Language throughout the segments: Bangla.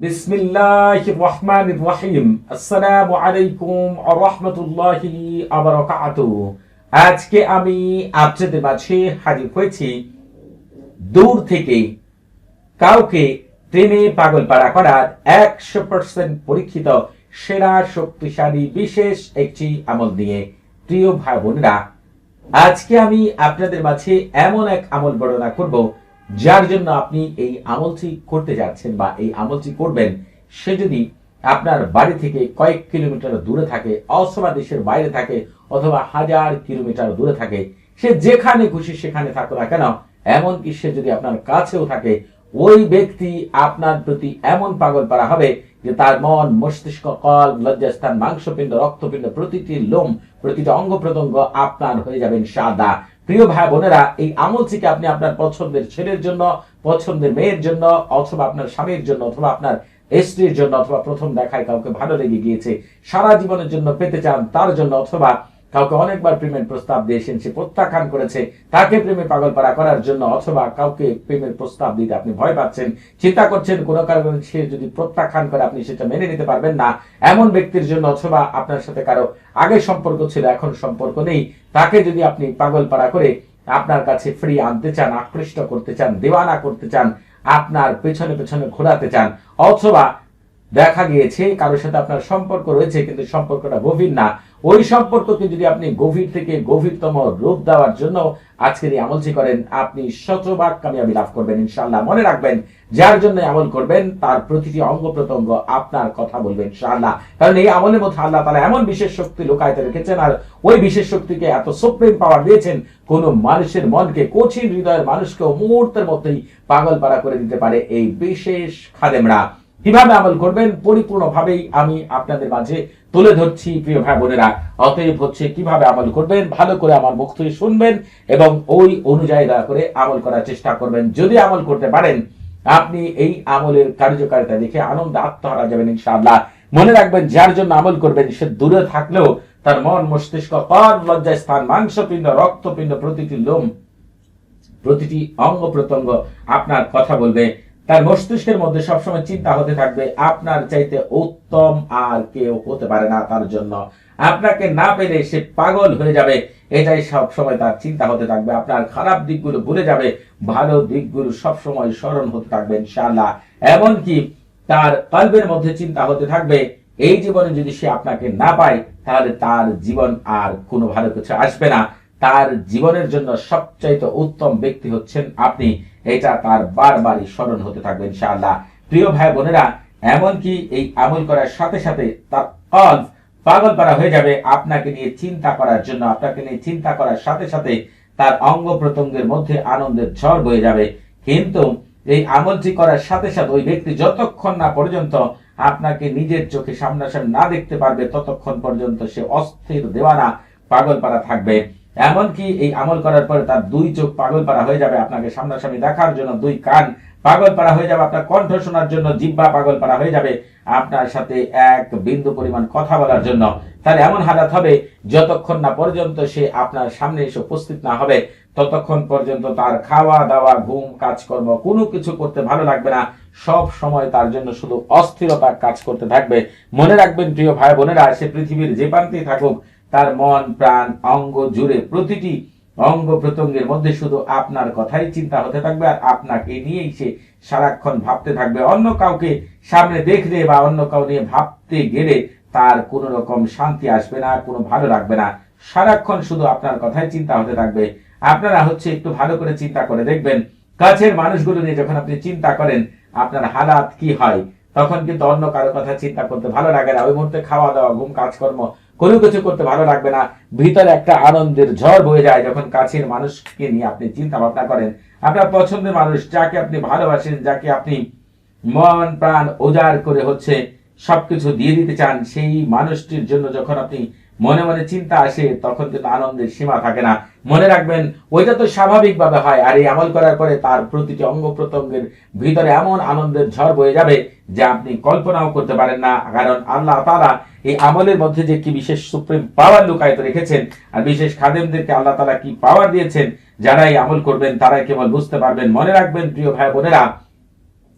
বিসমিল্লাহির রহমানির রহিম। আসসালামু আলাইকুম রাহমাতুল্লাহি ওয়া বারাকাতুহু। আজকে আমি আপনাদের মাঝে হাজির হয়েছি দূর থেকে কাউকে প্রেমে পাগল পাড়া করার একশো পার্সেন্ট পরীক্ষিত, সেরা, শক্তিশালী, বিশেষ একটি আমল নিয়ে। প্রিয় ভাই বোনেরা, আজকে আমি আপনাদের মাঝে এমন এক আমল বর্ণনা করব যার জন্য আপনি এই আমলটি করতে যাচ্ছেন বা এই আমলটি করবেন, সে যদি আপনার বাড়ি থেকে কয়েক কিলোমিটার দূরে থাকে, অথবা দেশের বাইরে থাকে, অথবা হাজার কিলোমিটার দূরে থাকে, সে যেখানে খুশি সেখানে থাকো না কেন, এমনকি সে যদি আপনার কাছেও থাকে, ওই ব্যক্তি আপনার প্রতি এমন পাগল পারা হবে যে তার মন, মস্তিষ্ক, কল, লজ্জাস্থান, মাংসপিণ্ড, রক্তপিণ্ড, প্রতিটি লোম, প্রতিটি অঙ্গ প্রত্যঙ্গ আপনার হয়ে যাবেন সাদা। প্রিয় ভাই বোনেরা, এই আমলটিকে আপনি আপনার পছন্দের ছেলের জন্য, পছন্দের মেয়ের জন্য, অথবা আপনার স্বামীর জন্য, অথবা আপনার স্ত্রীর জন্য, অথবা প্রথম দেখায় কাউকে ভালো লেগে গিয়েছে, সারা জীবনের জন্য পেতে চান তার জন্য, অথবা কাউকে অনেকবার প্রেমের প্রস্তাব দিয়েছেন সে প্রত্যাখ্যান করেছে, তাকে প্রেমে পাগল পাড়া করার জন্য অথবা কাউকে প্রেমের প্রস্তাব দিতে আপনি ভয় পাচ্ছেন, চিন্তা করছেন, কোনো কারণে সে যদি প্রত্যাখ্যান করে আপনি সেটা মেনে নিতে পারবেন না, এমন ব্যক্তির জন্য অথবা আপনার সাথে কারও আগে সম্পর্ক ছিল, এখন সম্পর্ক নেই, তাকে যদি আপনি পাগল পাড়া করে আপনার কাছে ফ্রি আনতে চান, আকৃষ্ট করতে চান, দেওয়ানা করতে চান, আপনার পেছনে পেছনে ঘোরাতে চান, অথবা দেখা গিয়েছে, কারোর সাথে আপনার সম্পর্ক রয়েছে, কিন্তু সম্পর্কটা গভীর না। ওই সম্পর্ককে যদি আপনি গভীর থেকে গভীরতম রূপ দেওয়ার জন্য আজকের এই আমলটি করেন, আপনি শতভাগ কামিয়াবি লাভ করবেন, ইনশাআল্লাহ। মনে রাখবেন, যার জন্য আমল করবেন, তার প্রতিটি অঙ্গ প্রত্যঙ্গ আপনার কথা বলবেন ইনশাআল্লাহ। কারণ এই আমলের মধ্যে আল্লাহ তালা এমন বিশেষ শক্তি লোকায়তে রেখেছেন, আর ওই বিশেষ শক্তিকে এত সুপ্রিম পাওয়ার দিয়েছেন, কোন মানুষের মনকে, কঠিন হৃদয়ের মানুষকে মুহূর্তের মধ্যেই পাগল পাড়া করে দিতে পারে এই বিশেষ খাদেমরা। কীভাবে আমল করবেন পরিপূর্ণভাবেই আমি আপনাদের মাঝে তুলে ধরছি। প্রিয় ভাই বোনেরা, অতএব হচ্ছে কীভাবে আমল করবেন? ভালো করে আমার থেকে শুনবেন এবং ওই অনুযায়ী দয়া করে আমল করার চেষ্টা করবেন। যদি আমল করতে পারেন, আপনি এই আমলের কার্যকারিতা দেখে আনন্দ, আত্মহারা যাবেন ইনশাআল্লাহ। মনে রাখবেন, যার জন্য আমল করবেন, সে দূরে থাকলেও তার মন, মস্তিষ্ক কর লজ্জা স্থান মাংসপিণ্ড, রক্তপিণ্ড, প্রতিটি লোম, প্রতিটি অঙ্গ প্রত্যঙ্গ আপনার কথা বলবে। তার মস্তিষ্কের মধ্যে সবসময় চিন্তা হতে থাকবে, আপনার চাইতে উত্তম আর কেউ হতে পারে না তার জন্য। আপনাকে না পেলে সে পাগল হয়ে যাবে, এটাই সব সময় তার চিন্তা হতে থাকবে। আপনার খারাপ দিকগুলো ভুলে যাবে, ভালো দিকগুলো সব সময় স্মরণ হতে থাকবে, ইনশাআল্লাহ। এমনকি তার কল্পের মধ্যে চিন্তা হতে থাকবে, এই জীবনে যদি সে আপনাকে না পায়, তাহলে তার জীবন আর কোনো ভালো কিছু আসবে না। তার জীবনের জন্য সবচাইতে উত্তম ব্যক্তি হচ্ছেন আপনি। এটা তার বারবারই স্মরণ হতে থাকবে ইনশাআল্লাহ। প্রিয় ভাই বোনেরা, এমনকি এই আমল করার সাথে সাথে তার কল্প পাগল পারা হয়ে যাবে। আপনাকে নিয়ে চিন্তা করার জন্য, আপনাকে নিয়ে চিন্তা করার সাথে সাথে তার অঙ্গ প্রত্যঙ্গের মধ্যে আনন্দের ঝড় বয়ে যাবে। কিন্তু এই আমলটি করার সাথে সাথে ওই ব্যক্তি যতক্ষণ না পর্যন্ত আপনাকে নিজের চোখে সামনাসামনি না দেখতে পারবে, ততক্ষণ পর্যন্ত সে অস্থির দেওয়ানা পাগল পারা থাকবে। এমনকি এই আমল করার পরে তার দুই চোখ পাগল পারা হয়ে যাবে আপনাকে সামনাসামনি দেখার জন্য, দুই কান পাগল পারা হয়ে যাবে, আপনার কণ্ঠ শোনার জন্য জিব্বা পাগল পারা হয়ে যাবে, আপনার সাথে এক বিন্দু পরিমাণ কথা বলার জন্য। তাহলে এমন হালাত হবে, যতক্ষণ না পর্যন্ত সে আপনার সামনে এসে উপস্থিত না হবে, ততক্ষণ পর্যন্ত তার খাওয়া দাওয়া ঘুম, কাজকর্ম, কোনো কিছু করতে ভালো লাগবে না। সব সময় তার জন্য শুধু অস্থিরতা কাজ করতে থাকবে। মনে রাখবেন, প্রিয় ভাই বোনেরা সে পৃথিবীর যে প্রান্তেই থাকুক তার মন, প্রাণ, অঙ্গ জুড়ে প্রতিটি অঙ্গ প্রত্যঙ্গের মধ্যে শুধু আপনার কথাই চিন্তা হতে থাকবে আর আপনাকে নিয়েই সে সারাক্ষণ ভাবতে থাকবে। অন্য কাউকে সামনে দেখলে বা অন্য কাউ নিয়ে ভাবতে গেলে তার কোনো রকম শান্তি আসবে না, কোনো ভালো লাগবে না। সারাক্ষণ শুধু আপনার কথাই চিন্তা হতে থাকবে। আপনারা হচ্ছে একটু ভালো করে চিন্তা করে দেখবেন। কাছের মানুষগুলো নিয়ে যখন আপনি চিন্তা করেন, আপনার হালাত কি হয়? তখন কিন্তু অন্য কারও কথা চিন্তা করতে ভালো লাগে না। ওই মুহূর্তে খাওয়া দাওয়া, ঘুম, কাজকর্ম কোনো কিছু করতে ভালো লাগবে না। ভিতরে একটা আনন্দের ঝড় বয়ে যায় যখন কাছের মানুষকে নিয়ে আপনি চিন্তা ভাবনা করেন। আপনার পছন্দের মানুষ যাকে আপনি ভালোবাসেন, যাকে আপনি মন, প্রাণ, উজাড় করে হচ্ছে সবকিছু দিয়ে দিতে চান, সেই মানুষটির জন্য যখন আপনি মনে মনে চিন্তা আসে, তখন কিন্তু আনন্দের সীমা থাকে না। মনে রাখবেন, ওইটা তো স্বাভাবিকভাবে হয়, আর এই আমল করার পরে তার প্রতিটি অঙ্গ প্রত্যঙ্গের ভিতরে এমন আনন্দের ঝড় বয়ে যাবে যে আপনি কল্পনাও করতে পারেন না। কারণ আল্লাহ তালা এই আমলের মধ্যে যে কি বিশেষ সুপ্রিম পাওয়ার লুকায়িত রেখেছেন, আর বিশেষ খাদেমদেরকে আল্লাহ তালা কি পাওয়ার দিয়েছেন যারা এই আমল করবেন, তারাই কেবল বুঝতে পারবেন। মনে রাখবেন, প্রিয় ভাই বোনেরা,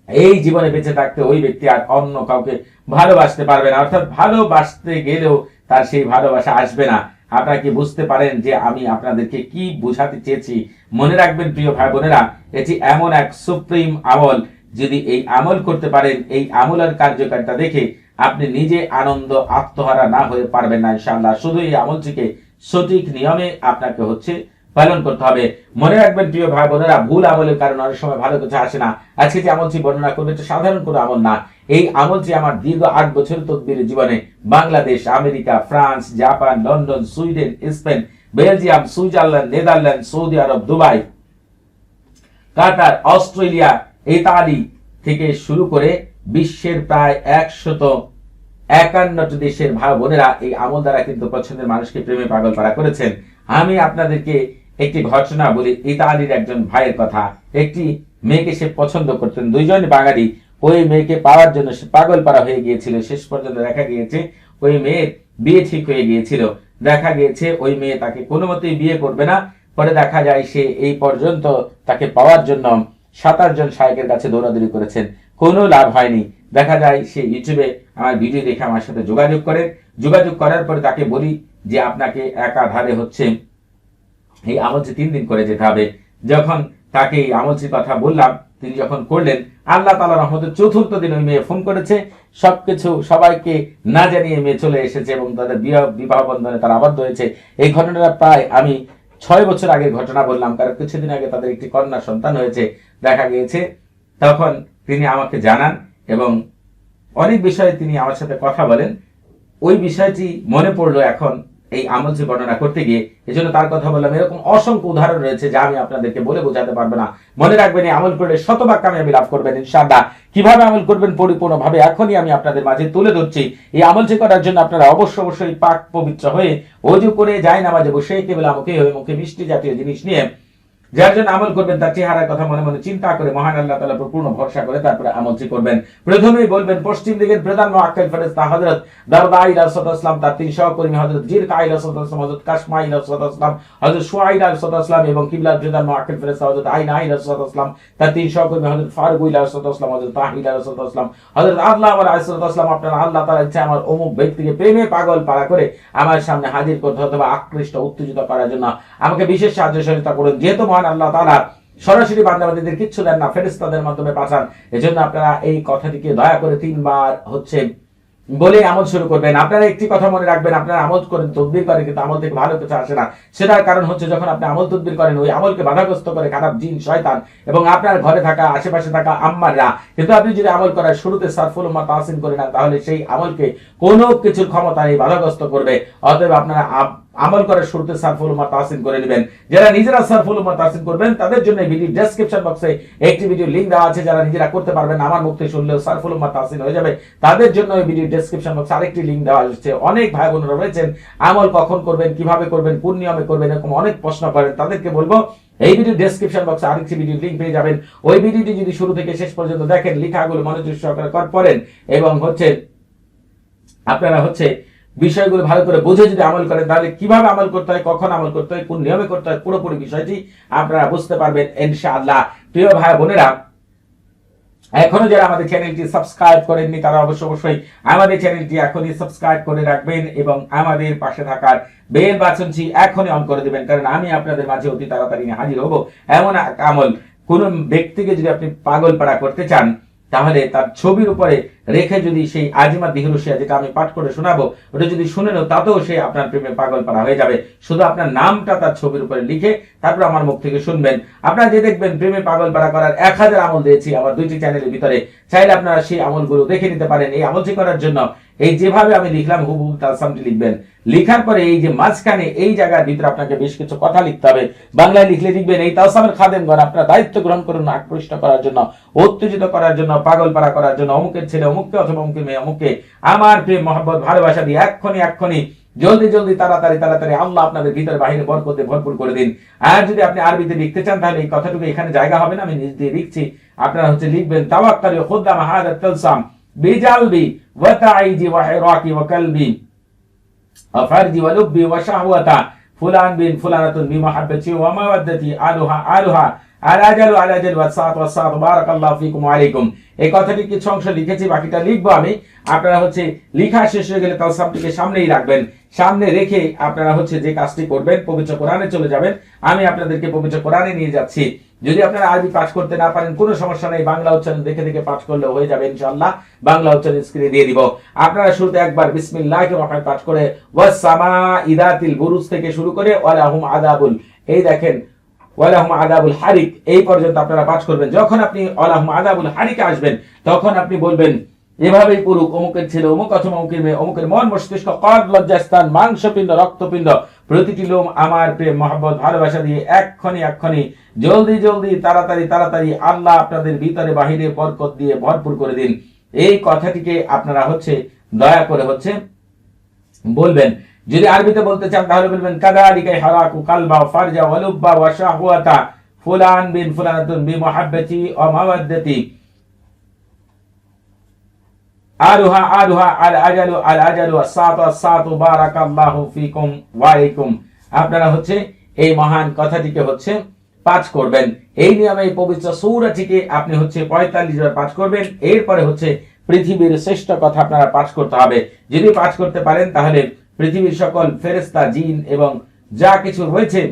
এই জীবনে বেঁচে থাকতে ওই ব্যক্তি আর অন্য কাউকে ভালোবাসতে পারবে না। অর্থাৎ ভালোবাসতে গেলেও তার সেই ভালোবাসা আসবে না। আপনারা কি বুঝতে পারেন যে আমি আপনাদেরকে কি বোঝাতে চেয়েছি? মনে রাখবেন প্রিয় ভাই বোনেরা, এটি এমন এক সুপ্রিম আমল। যদি এই আমল করতে পারেন, এই আমলের কার্যকারিতা দেখে আপনি নিজে আনন্দ, আত্মহারা না হয়ে পারবেন না ইনশাআল্লাহ। শুধু এই আমলটিকে সঠিক নিয়মে আপনাকে হচ্ছে পালন করতে হবে। মনে রাখবেন প্রিয় ভাই বোনেরা, ভুল আমলের কারণে অনেক সময় ভালো কিছু আসে না। আজকে যে আমলটি বর্ণনা করবে, এটা সাধারণ কোনো আমল না। এই আমলটি আমার দীর্ঘ আট বছর তদ্বিরের জীবনে Bangladesh, America, France, Japan, London, Sweden, Spain, Belgium, Switzerland, Netherland, Saudi Arab, Dubai, Qatar, Australia, Italy থেকে শুরু করে বিশ্বের প্রায় একশত একান্নটি দেশের ভাই বোনেরা এই আমল দ্বারা কিন্তু পছন্দের মানুষকে প্রেমে পাগল পারা করেছেন। আমি আপনাদেরকে একটি ঘটনা বলি, ইতালির একজন ভাইয়ের কথা। একটি মেয়েকে সে পছন্দ করতেন। দুইজন বাঙালি ওই মেয়েকে পাওয়ার জন্য সে পাগল পাড়া হয়ে গিয়েছিল। শেষ পর্যন্ত দেখা গিয়েছে ওই মেয়ের বিয়ে ঠিক হয়ে গিয়েছিল। দেখা গিয়েছে ওই মেয়ে তাকে কোনো মতেই বিয়ে করবে না। পরে দেখা যায় সে এই পর্যন্ত তাকে পাওয়ার জন্য সাতাশ জন শায়কের কাছে দৌড়াদৌড়ি করেছেন। কোনো লাভ হয়নি। দেখা যায় সে ইউটিউবে আমার ভিডিও দেখে আমার সাথে যোগাযোগ করেন যোগাযোগ করার পরে তাকে বলি যে, আপনাকে একাধারে হচ্ছে এই আমলটি তিন দিন করে যেতে হবে। যখন তাকে এই আমলটির কথা বললাম, তিনি যখন করলেন, আল্লাহ তালা রহমতের চতুর্থ দিন ওই মেয়ে ফোন করেছে। সবকিছু সবাইকে না জানিয়ে মেয়ে চলে এসেছে এবং তাদের বিবাহ বিবাহ বন্ধনে তারা আবদ্ধ হয়েছে। এই ঘটনাটা প্রায় আমি ছয় বছর আগের ঘটনা বললাম, কারণ কিছুদিন আগে তাদের একটি কন্যা সন্তান হয়েছে, দেখা গিয়েছে। তখন তিনি আমাকে জানান এবং অনেক বিষয়ে তিনি আমার সাথে কথা বলেন। ওই বিষয়টি মনে পড়ল এখন। এই আমল যে বর্ণনা করতে গিয়ে, এজন্য তার কথা বললাম, এরকম অসংখ্য উদাহরণ রয়েছে যা আমি আপনাদেরকে বলে বোঝাতে পারব না। মনে রাখবেন, এই আমল করলে শতভাগ কামিয়াবি লাভ করবেন, ইনশাআল্লাহ। কীভাবে আমল করবেন? পরিপূর্ণভাবে এখনই আমি আপনাদের মাঝে তুলে ধরছি। এই আমল যে করার জন্য আপনারা অবশ্য অবশ্যই পাক পবিত্র হয়ে অজু করে যায় নামাজে বসে, কেবল আমাকে মুখে মিষ্টি জাতীয় জিনিস নিয়ে যার জন্য আমল করবেন, তার চেহারার কথা মনে মনে চিন্তা করে মহান আল্লাহ তালা পূর্ণ ভরসা করে তারপরে আমলটি করবেন। প্রথমেই বলবেন, পশ্চিম দিকের প্রধান হজরত রাসুলাম তার তিন সহকর্মী হজরত হজরত রাসুলাম হজরত এবং প্রধান হজরত তার তিন সহকর্মী হজরত রাসুলাম হজরত তাহিলা হজরত আল্লাহ রাসুলাম আপনার আল্লাহ তালা ইচ্ছা আমার অমুক ব্যক্তিকে প্রেমে পাগল পাড়া করে আমার সামনে হাজির করতে অথবা আকৃষ্ট, উত্তেজিত করার জন্য আমাকে বিশেষ সাহায্য সহযোগিতা করুন। যেহেতু মহান আল্লাহ তালা সরাসরি বান্দাবাদীদের কিচ্ছু দেন না ফেরেস্তাদের মাধ্যমে পাঠান। এজন্য আপনারা এই কথাটিকে দয়া করে তিনবার হচ্ছে বলে আমল শুরু করবেন। আপনারা একটি কথা মনে রাখবেন, আপনারা আমল করেন, তদবির করেন, কিন্তু আমল থেকে ভালো কিছু আসে না। সেটার কারণ হচ্ছে যখন আপনি আমল তদবির করেন, ওই আমলকে বাধাগ্রস্ত করে খারাপ জিন, শয়তান এবং আপনার ঘরে থাকা, আশেপাশে থাকা আম্মাররা। কিন্তু আপনি যদি আমল করার শুরুতে সারফুল উম্মা তাহসিন করে নেন, তাহলে সেই আমলকে কোনো কিছুর ক্ষমতা নেই, বাধাগ্রস্ত করবে। অতএব আপনারা আমল করার শুরুতে সারফুল উম্মা তাহসিন করে নেবেন। যারা নিজেরা সারফুল উম্মা তাহসিন করবেন, তাদের জন্য ভিডিও ডেসক্রিপশন বক্সে একটি ভিডিও লিংক দেওয়া আছে। যারা নিজেরা করতে পারবেন, আমার থেকে শুনলেও সারফুল উম্মা তাহসিন হয়ে যাবে। তাদের জন্য এই ভিডিও ডেসক্রিপশন বক্সে আরেকটি লিংক দেওয়া হচ্ছে অনেক ভাই বোনেরা রয়েছেন, আমল কখন করবেন, কীভাবে করবেন, কোন নিয়মে করবেন, এরকম অনেক প্রশ্ন করেন। তাদেরকে বলব, এই ভিডিও ডেসক্রিপশন বক্সে আরেকটি ভিডিও লিংক পেয়ে যাবেন। ওই ভিডিওটি যদি শুরু থেকে শেষ পর্যন্ত দেখেন, লেখাগুলো মনোযোগ সহকারে করেন এবং হচ্ছে আপনারা হচ্ছে বিষয়গুলো ভালো করে বুঝে যদি আমল করেন, তাহলে কীভাবে আমল করতে হয়, কখন আমল করতে হয়, কোন নিয়মে করতে হয়, পুরোপুরি বিষয়টি আপনারা বুঝতে পারবেন ইনশাআল্লাহ। প্রিয় ভাই বোনেরা, এখনও যারা আমাদের চ্যানেলটি সাবস্ক্রাইব করেননি, তারা অবশ্যই অবশ্যই আমাদের চ্যানেলটি এখনই সাবস্ক্রাইব করে রাখবেন এবং আমাদের পাশে থাকার বেল বাটনটি এখনই অন করে দেবেন, কারণ আমি আপনাদের মাঝে অতি তাড়াতাড়ি হাজির হব। এমন আমল কোন ব্যক্তিকে যদি আপনি পাগল পাড়া করতে চান তাহলে তার ছবির উপরে রেখে যদি সেই আজিমা দিহরুশিয়া, যেটা আমি পাঠ করে শোনাবো, ওটা যদি শুনে নেও, তাতেও সে আপনার প্রেমে পাগল পাড়া হয়ে যাবে। শুধু আপনার নামটা তার ছবির উপরে লিখে তারপর আমার মুখ থেকে শুনবেন। আপনারা যে দেখবেন, প্রেমে পাগল পাড়া করার এক হাজার আমল দিয়েছি আমার দুইটি চ্যানেলের ভিতরে। চাইলে আপনারা সেই আমলগুলো দেখে নিতে পারেন এই আমলটি করার জন্য। এই যেভাবে আমি লিখলাম, হুবহু তালসামটি লিখবেন। লিখার পরে এই যে মাঝখানে এই জায়গার ভিতরে আপনাকে বেশ কিছু কথা লিখতে হবে। বাংলায় লিখলে লিখবেন, এই তালসামের খাদেমগণ আপনার দায়িত্ব গ্রহণ করুন আকৃষ্ট করার জন্য, উত্তেজিত করার জন্য পাগল পাড়া করার জন্য, অমুকের ছেলে, অমুককে অথবা অমুকের মেয়ে, অমুককে আমার প্রেম, মহব্বত, ভালোবাসা দিয়ে এক্ষণি এক্ষণি জলদি জলদি, তাড়াতাড়ি তাড়াতাড়ি আল্লাহ আপনাদের ভিতরে বাহিরে বরকতে ভরপুর করে দিন। আর যদি আপনি আরবিতে লিখতে চান, তাহলে এই কথাটুকু এখানে জায়গা হবে না, আমি নিজ দিয়ে লিখছি। আপনারা হচ্ছে লিখবেন, তাওয়াক্কালি খুদ্দাম হাদাত তালসাম বিজালবি ওয়া তাইজি ওয়া হিরাকি ওয়া কলবি। وفرجي ولبي وشهوة فلان بن فلانة بمحبتي ومودتي آلها آلها আল আজালু আল আজালু ওয়াসাত ওয়াসাত বারাকাল্লাহু ফিকুম ওয়া আলাইকুম এই কথাটি কিছু অংশ লিখেছি বাকিটা লিখবো আমি আপনারা হচ্ছে লিখা শেষ হয়ে গেলে তালসামটিকে সামনেই রাখবেন সামনে রেখে আপনারা হচ্ছে যে কাজটি করবেন পবিত্র কোরআনে চলে যাবেন আমি আপনাদেরকে পবিত্র কোরআনে নিয়ে যাচ্ছি যদি আপনারা আরবি পাঠ করতে না পারেন, কোনো সমস্যা নেই। বাংলা উচ্চারণ দেখে দেখে পাঠ করলে হয়ে যাবে ইনশাআল্লাহ। বাংলা উচ্চারণ স্ক্রিনে দিয়ে দিব। আপনারা শুরুতে একবার বিসমিল্লাহির রহমানির পাঠ করে ওয়াস সামা ইদাতিল বুরুজ থেকে শুরু করে, ওয়ালাহুম আদাবুল এই দেখেন, ওয়ালাহুম আদাবুল হারিক, এই পর্যন্ত আপনারা পাঠ করবেন। যখন আপনি ওয়ালাহুম আদাবুল হারিকে আসবেন, তখন আপনি বলবেন, এভাবেই পুরুষ অমুকের ছেলে, অমুক অথবা অমুকের মেয়ে, অমুকের মন মস্তিষ্ক, কদ, লজ্জাস্থান, মাংসপিণ্ড, রক্তপিণ্ড প্রতিটি লোম আমার প্রেম মহব্বত, ভালোবাসা দিয়ে এক্ষণি এক্ষণি জলদি জলদি, তাড়াতাড়ি তাড়াতাড়ি আল্লাহ আপনাদের ভিতরে, বাহিরে বরকত দিয়ে ভরপুর করে দিন। এই কথাটিকে আপনারা হচ্ছে, দয়া করে হচ্ছে বলবেন। যদি আরবিতে বলতে চান, তাহলে বলবেন কাদারিকাই হারাকু কালবা ফারজা ওয়ালুব্বা ওয়া শাহওয়াতা, ফুলান বিন ফুলানাতুন বি মুহাব্বতি ওয়া মাওয়াদ্দাতি। আরুহা আরুহা, আল আজালু আল আজালু সাতু সাতু, বারাকাল্লাহু ফিকুম ওয়া আলাইকুম আপনারা হচ্ছে এই মহান কথাটিকে হচ্ছে পাঠ করবেন। এই নিয়মে এই পবিত্র সূরাটিকে আপনি হচ্ছে 45 বার পাঠ করবেন। এরপরে হচ্ছে পৃথিবীর শ্রেষ্ঠ কথা আপনারা পাঠ করতে হবে। যদি পাঠ করতে পারেন, তাহলে পৃথিবীর সকল ফেরেশতা, জিন এবং যা কিছু রয়েছে,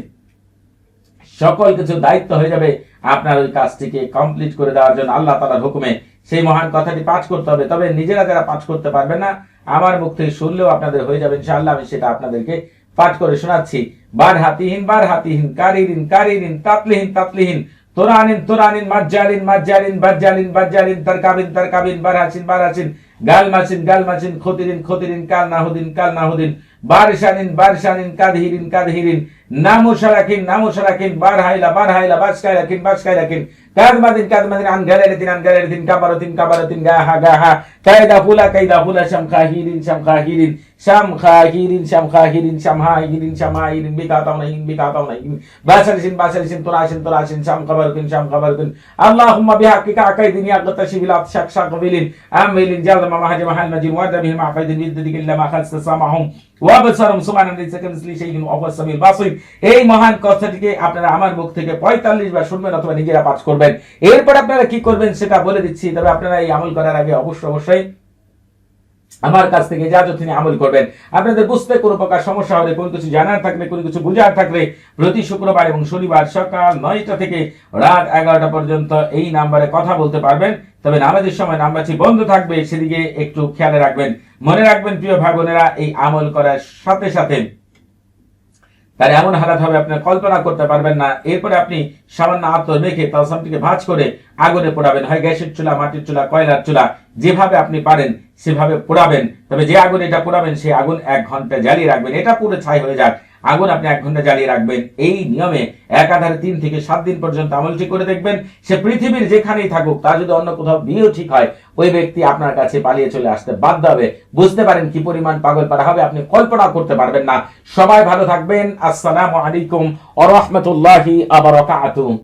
সকল কিছু দায়িত্ব হয়ে যাবে। আপনার ওই কাজটিকে কমপ্লিট করে দেওয়ার জন্য আল্লাহ তালার হুকুমে সেই মহান কথাটি পাঠ করতে হবে। তবে নিজেরা যারা পাঠ করতে পারবে না, আমার মুখ থেকে শুনলেও আপনাদের হয়ে যাবে। ইনশাআল্লাহ আমি সেটা আপনাদেরকে পাঠ করে শোনাচ্ছি। বার হাতিহীন বার হাতিহীন কারিরিন কারিরিন, তাতলিহীন তাতলিহীন, তোরানিন তোরানিন, মাজ্জালিন মাজ্জালিন, বাজ্জালিন বাজ্জালিন, তারকাবিন তারকাবিন, বারহাসিন বারহাসিন, গালমাসিন গালমাসিন, খতিরিন খতিরিন কাল নাহুদিন কাল নাহুদিন বারশানিন বারশানিন, কাদহিরিন কাদহিরিন, নামুশারাকিন নামুশারাকিন, বারহাইলা বারহাইলা, বাসকাইলাকিন বাসকাইলাকিন, কাদমাদিন কাদমাদিন আন গালারিতিন আন গালারিতিন কাবারাতিন কাবারাতিন, গাহা গাহা, কায়দা ফুলা কায়দা ফুলা, শামখাহিরিন শামখাহিরিন শামখাহিরিন শামখাহিরিন, শামহাহিরিন শামহাহিরিন বিকাতাউনাহিন বিকাতাউনাহিন বাসারিসিন বাসারিসিন তোরাসিন তোরাসিন শামখাবারকিন শামখাবারকিন। আল্লাহুম্মা বিহাক্কিকা আকাইদিন ইয়াগতাশি বিলাত শাক শাকবিলিন আমিলিন জালমা মাহাজ মাহাল মাজিন ওয়াদাবিহি মাফাইদিন বিদ্দিক ইল্লা মা খালসা সামাহুম। এই মহান কথাটিকে আপনারা আমার মুখ থেকে 45 বার শুনবেন অথবা নিজেরা পাঠ করবেন। এরপর আপনারা কি করবেন সেটা বলে দিচ্ছি, তবে আপনারা এই আমল করার আগে অবশ্যই অবশ্যই আমার কাছ থেকে যা তিনি আমল করবেন। আপনাদের বুঝতে কোনো প্রকার সমস্যা হলে কোনো কিছু জানার থাকলে, কোনো কিছু বুঝার থাকলে প্রতি শুক্রবার এবং শনিবার সকাল নয়টা থেকে রাত এগারোটা পর্যন্ত এই নাম্বারে কথা বলতে পারবেন। তবে নামাজের সময় নাম্বারটি বন্ধ থাকবে, সেদিকে একটু খেয়াল রাখবেন। মনে রাখবেন, প্রিয় ভাই বোনেরা, এই আমল করার সাথে সাথে তার এমন হালাত হবে আপনার কল্পনা করতে পারবেন না। এরপরে আপনি সামান্য আতর মেখে তালসামটিকে ভাঁজ করে আগুনে পোড়াবেন। হয় গ্যাসের চুলা, মাটির চুলা, কয়লার চুলা, যেভাবে আপনি পারেন, সেভাবে পোড়াবেন। তবে যে আগুন এটা পোড়াবেন, সেই আগুন এক ঘণ্টা জ্বালিয়ে রাখবেন। এটা পুরো ছাই হয়ে যাক। আগুন আপনি এক ঘণ্টা জ্বালিয়ে রাখবেন। এই নিয়মে একাধারে তিন থেকে সাত দিন পর্যন্ত আমলটি করে দেখবেন, সে পৃথিবীর যেখানেই থাকুক তা যদি অন্য কোথাও বিয়েও ঠিক হয়, ওই ব্যক্তি আপনার কাছে পালিয়ে চলে আসতে বাধ্য হবে। বুঝতে পারেন কি পরিমাণ পাগল পারা হবে, আপনি কল্পনা করতে পারবেন না। সবাই ভালো থাকবেন। আসসালাম আলাইকুম আ রহমতুল্লাহি আবরাকাতুহু